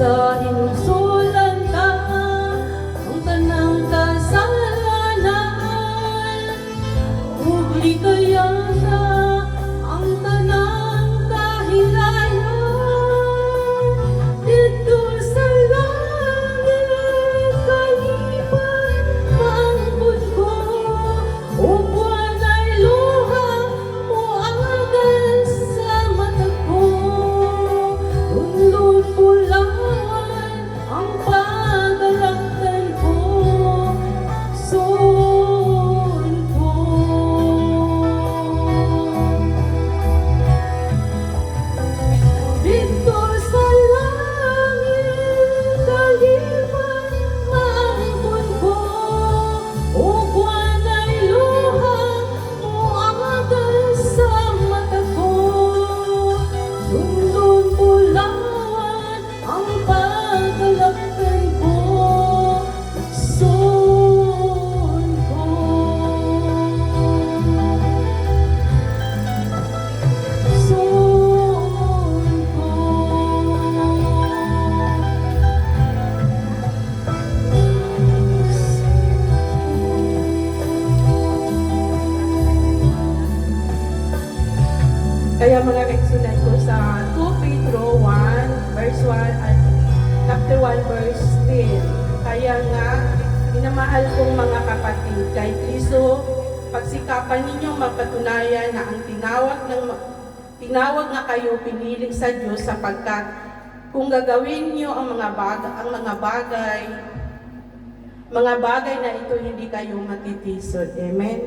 olhos Kaya mga kaigsunan ko sa 2 Pedro 1, verse 1 at chapter 1, verse 10. Kaya nga, minamahal kong mga kapatid, kay Kristo, pagsikapan ninyong mapatunayan na ang tinawag ng tinawag nga kayo piniling sa Diyos sapagkat kung gagawin niyo ang mga bagay, ang mga bagay mga bagay na ito hindi kayo matitisod. Amen.